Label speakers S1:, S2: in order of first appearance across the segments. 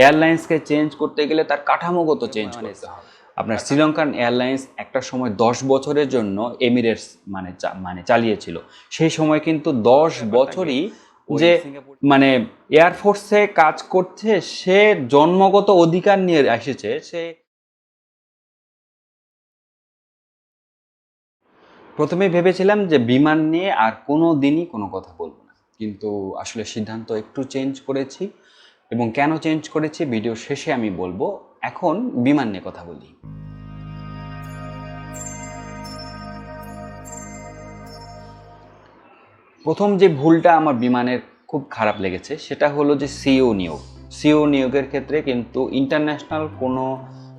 S1: এয়ারলাইন্সকে change করতে গেলে তার কাঠামোগত চেঞ্জ করতে হবে। আপনার শ্রীলঙ্কান এয়ারলাইন্স একটা সময় দশ বছরের জন্য এমিরেটস মানে মানে চালিয়েছিল। সেই সময় কিন্তু দশ বছরই যে মানে এয়ারফোর্সে কাজ করছে সে জন্মগত অধিকার নিয়ে এসেছে সে প্রথমে ভেবেছিলাম যে বিমান নিয়ে আর কোনো দিনই কোনো কথা বলব না। কিন্তু আসলে সিদ্ধান্ত একটু চেঞ্জ করেছি। এবং কেন চেঞ্জ করেছি ভিডিও শেষে আমি বলব, এখন বিমান নিয়ে কথা বলি। প্রথম যে ভুলটা আমার বিমানের খুব খারাপ লেগেছে, সেটা হলো যে সিও নিয়োগ। সিও নিয়োগের ক্ষেত্রে কিন্তু ইন্টারন্যাশনাল কোনো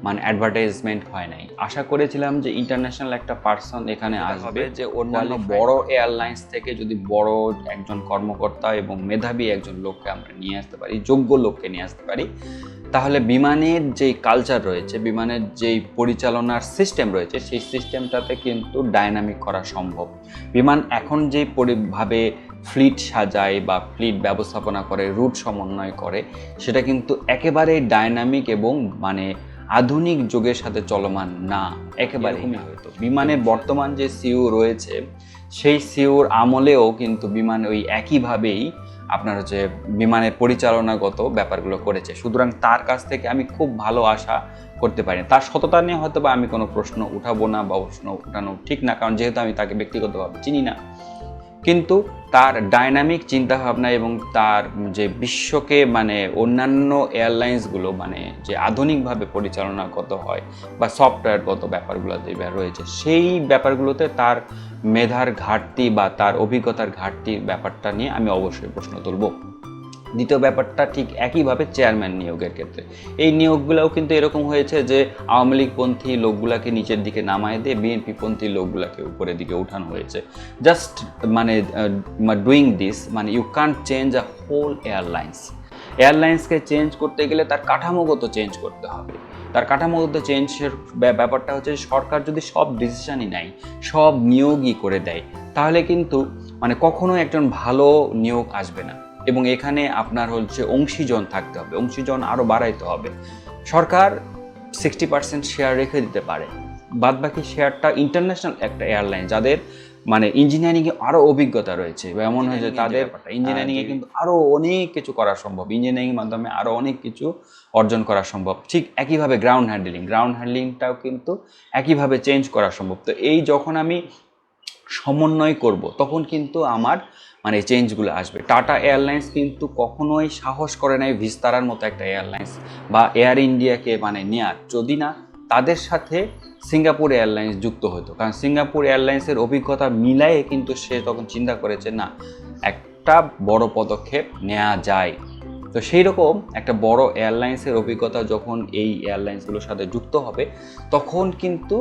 S1: মানে অ্যাডভার্টাইজমেন্ট হয় নাই। আশা করেছিলাম যে ইন্টারন্যাশনাল একটা পার্সন এখানে আসবে যে অন্যান্য বড় এয়ারলাইন্স থেকে যদি বড় একজন কর্মকর্তা এবং মেধাবী একজন লোককে আমরা নিয়ে আসতে পারি যোগ্য লোককে নিয়ে আসতে পারি তাহলে বিমানের যেই কালচার রয়েছে বিমানের যেই পরিচালনার সিস্টেম রয়েছে সেই সিস্টেমটাতে কিন্তু ডাইনামিক করা সম্ভব। বিমান এখন যেই পরিভাবে ফ্লিট সাজায় বা ফ্লিট ব্যবস্থাপনা করে রুট সমন্বয় করে সেটা কিন্তু একেবারেই ডাইনামিক এবং মানে আধুনিক যুগের সাথে চলমান না একেবারে হয়তো। বিমানের বর্তমান যে সিও রয়েছে সেই সিওর আমলেও কিন্তু বিমান ওই একইভাবেই আপনার হচ্ছে বিমানের পরিচালনাগত ব্যাপারগুলো করেছে। সুতরাং তার কাছ থেকে আমি খুব ভালো আশা করতে পারি। তার সততা নিয়ে হয়তো বা আমি কোনো প্রশ্ন উঠাবো না বা প্রশ্ন উঠানো ঠিক না কারণ যেহেতু আমি তাকে ব্যক্তিগতভাবে চিনি না কিন্তু তার ডাইনামিক চিন্তাভাবনা এবং তার যে বিশ্বকে মানে অন্যান্য এয়ারলাইন্সগুলো মানে যে আধুনিকভাবে পরিচালনাগত হয় বা সফটওয়্যারগত ব্যাপারগুলো যে রয়েছে, সেই ব্যাপারগুলোতে তার মেধার ঘাটতি বা তার অভিজ্ঞতার ঘাটতির ব্যাপারটা নিয়ে আমি অবশ্যই প্রশ্ন তুলব। দ্বিতীয় ব্যাপারটা ঠিক একইভাবে চেয়ারম্যান নিয়োগের ক্ষেত্রে। এই নিয়োগগুলোও কিন্তু এরকম হয়েছে যে, আওয়ামী লীগপন্থী লোকগুলাকে নিচের দিকে নামায় দিয়ে বিএনপি পন্থী লোকগুলাকে উপরের দিকে উঠানো হয়েছে। জাস্ট মানে ডুইং দিস মানে you can't change a whole airlines এয়ারলাইন্সকে change করতে গেলে তার কাঠামোগত চেঞ্জ করতে হবে। তার কাঠামোগত চেঞ্জের ব্যাপারটা হচ্ছে সরকার যদি সব ডিসিশনই নেয়, সব নিয়োগই করে দেয়, তাহলে কিন্তু মানে কখনো একজন ভালো নিয়োগ আসবে না। এবং এখানে আপনার হচ্ছে অংশীজন থাকতে হবে অংশীজন আরও বাড়াইতে হবে। সরকার সিক্সটি পার্সেন্ট শেয়ার রেখে দিতে পারে। বাদবাকি শেয়ারটা ইন্টারন্যাশনাল একটা এয়ারলাইন যাদের মানে ইঞ্জিনিয়ারিংয়ে আরও অভিজ্ঞতা রয়েছে। বা এমন হয় যে তাদের ইঞ্জিনিয়ারিংয়ে কিন্তু আরও অনেক কিছু করা সম্ভব। ইঞ্জিনিয়ারিংয়ের মাধ্যমে আরও অনেক কিছু অর্জন করা সম্ভব। ঠিক একইভাবে গ্রাউন্ড হ্যান্ডলিং গ্রাউন্ড হ্যান্ডলিংটাও কিন্তু একইভাবে চেঞ্জ করা সম্ভব। তো এই যখন আমি সমন্বয় করব, তখন কিন্তু আমার মানে চেঞ্জগুলো আসবে। টাটা এয়ারলাইন্স কিন্তু কখনোই সাহস করে নাই ভিস্তারার মতো একটা এয়ারলাইন্স বা এয়ার ইন্ডিয়াকে মানে নেয়ার। যদি না, তাদের সাথে সিঙ্গাপুর এয়ারলাইন্স যুক্ত হতো। কারণ সিঙ্গাপুর এয়ারলাইন্সের অভিজ্ঞতা মিলাই কিন্তু সে তখন চিন্তা করেছে, না, একটা বড় পদক্ষেপ নেওয়া যায়। তো সেই রকম একটা বড় এয়ারলাইন্সের অভিজ্ঞতা যখন এই এয়ারলাইন্সগুলোর সাথে যুক্ত হবে, তখন কিন্তু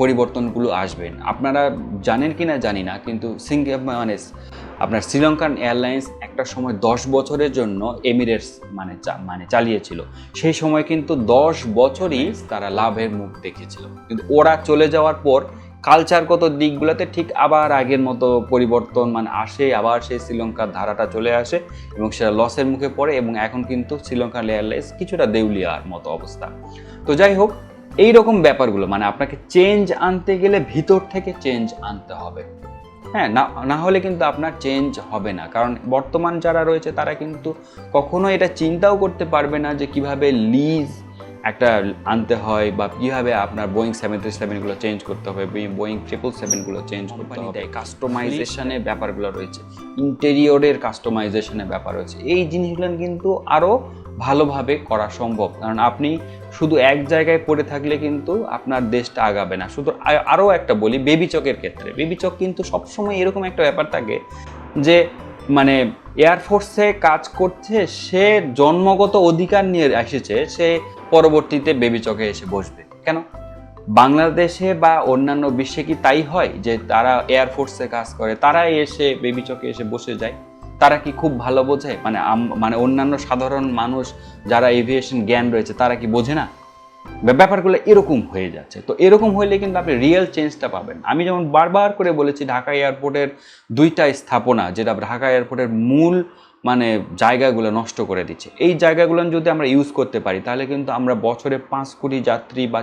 S1: পরিবর্তনগুলো আসবেন। আপনারা জানেন কি না জানি না, কিন্তু সিঙ্গে মানে আপনার শ্রীলঙ্কান এয়ারলাইন্স একটা সময় দশ বছরের জন্য এমিরেটস মানে মানে চালিয়েছিল। সেই সময় কিন্তু দশ বছরই তারা লাভের মুখ দেখেছিল। কিন্তু ওরা চলে যাওয়ার পর কালচারগত দিকগুলোতে ঠিক আবার আগের মতো পরিবর্তন মানে আসে, আবার সেই শ্রীলঙ্কার ধারাটা চলে আসে এবং সেটা লসের মুখে পড়ে এবং এখন কিন্তু শ্রীলঙ্কান এয়ারলাইন্স কিছুটা দেউলিয়ার মতো অবস্থা। তো যাই হোক এই রকম ব্যাপারগুলো মানে আপনাকে চেঞ্জ আনতে গেলে ভিতর থেকে চেঞ্জ আনতে হবে। হ্যাঁ না না হলে কিন্তু আপনার চেঞ্জ হবে না। কারণ বর্তমান যারা রয়েছে তারা কিন্তু কখনো এটা চিন্তাও করতে পারবে না যে কীভাবে লিজ একটা আনতে হয় বা কীভাবে আপনার বোয়িং সেভেন থ্রি সেভেনগুলো চেঞ্জ করতে হবে বোয়িং ট্রিপল সেভেনগুলো চেঞ্জ করতে হবে। কাস্টমাইজেশনের ব্যাপারগুলো রয়েছে। ইন্টেরিয়রের কাস্টমাইজেশনের ব্যাপার রয়েছে। এই জিনিসগুলো কিন্তু আরও ভালোভাবে করা সম্ভব। কারণ আপনি শুধু এক জায়গায় পড়ে থাকলে কিন্তু আপনার দেশটা আগাবে না। শুধু আরও একটা বলি, বেবি চকের ক্ষেত্রে। বেবি চক কিন্তু সবসময় এরকম একটা ব্যাপার থাকে যে মানে এয়ারফোর্সে কাজ করছে, সে জন্মগত অধিকার নিয়ে এসেছে, সে পরবর্তীতে বেবি চকে এসে বসবে। কেন? বাংলাদেশে বা অন্যান্য বিশ্বে কি তাই হয় যে, তারা এয়ারফোর্সে কাজ করে, তারাই এসে বেবি চকে এসে বসে যায়? তারা কি খুব ভালো বোঝে? মানে মানে অন্যান্য সাধারণ মানুষ যারা এভিয়েশন জ্ঞান রয়েছে, তারা কি বোঝে না? ব্যাপারগুলো এরকম হয়ে যাচ্ছে। তো এরকম হইলে কিন্তু আপনি রিয়েল চেঞ্জটা পাবেন। আমি যেমন বারবার করে বলেছি, ঢাকা এয়ারপোর্টের দুইটা স্থাপনা, যেটা ঢাকা এয়ারপোর্টের মূল মানে জায়গাগুলো নষ্ট করে দিচ্ছে। এই জায়গাগুলো যদি আমরা ইউজ করতে পারি, তাহলে কিন্তু আমরা বছরে পাঁচ কোটি যাত্রী বা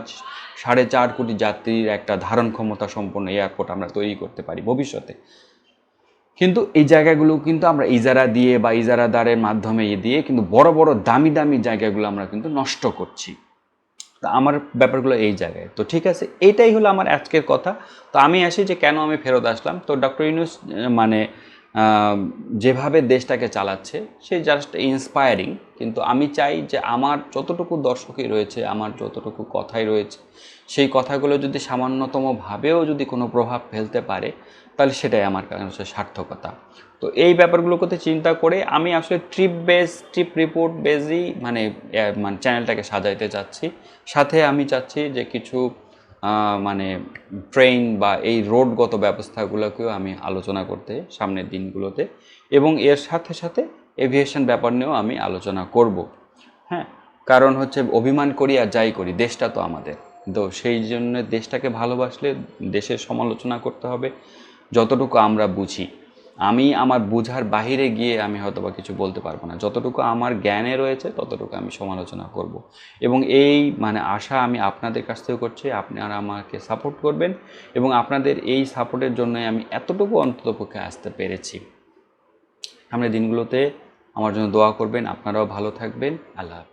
S1: সাড়ে চার কোটি যাত্রীর একটা ধারণ ক্ষমতা সম্পন্ন এয়ারপোর্ট আমরা তৈরি করতে পারি ভবিষ্যতে। কিন্তু এই জায়গাগুলো কিন্তু আমরা ইজারা দিয়ে বা ইজারাদারের মাধ্যমে দিয়ে কিন্তু বড় বড় দামি দামি জায়গাগুলো আমরা কিন্তু নষ্ট করছি। তো আমার ব্যাপারগুলো এই জায়গায়। তো ঠিক আছে, এটাই হলো আমার আজকের কথা। তো আমি আসি যে কেন আমি ফেরত আসলাম। তো ডক্টর ইউনুস মানে যেভাবে দেশটাকে চালাচ্ছে, সে জাস্ট ইন্সপায়ারিং কিন্তু আমি চাই যে আমার যতটুকু দর্শকই রয়েছে, আমার যতটুকু কথাই রয়েছে, সেই কথাগুলো যদি সামান্যতমভাবেও যদি কোনো প্রভাব ফেলতে পারে তাহলে সেটাই আমার কাছে সার্থকতা। তো এই ব্যাপারগুলোকে চিন্তা করে আমি আসলে ট্রিপ বেস ট্রিপ রিপোর্ট বেসই মানে মানে চ্যানেলটাকে সাজাইতে চাচ্ছি। সাথে আমি চাচ্ছি যে কিছু মানে ট্রেন বা এই রোডগত ব্যবস্থাগুলোকেও আমি আলোচনা করতে সামনের দিনগুলোতে এবং এর সাথে সাথে এভিয়েশন ব্যাপার নিয়েও আমি আলোচনা করব। হ্যাঁ কারণ হচ্ছে অভিমান করি আর যাই করি, দেশটা তো আমাদের। তো সেই জন্য দেশটাকে ভালোবাসলে দেশের সমালোচনা করতে হবে। যতটুকু আমরা বুঝি। আমি আমার বুঝার বাহিরে গিয়ে আমি হয়তো বা কিছু বলতে পারব না। যতটুকু আমার জ্ঞানে রয়েছে, ততটুকু আমি সমালোচনা করব। এবং এই মানে আশা আমি আপনাদের কাছ থেকে করছি, আপনারা আমাকে সাপোর্ট করবেন এবং আপনাদের এই সাপোর্টের জন্যই আমি এতটুকু অন্ততপক্ষে আসতে পেরেছি। সামনের দিনগুলোতে আমার জন্য দোয়া করবেন, আপনারাও ভালো থাকবেন। আল্লাহ হাফিজ।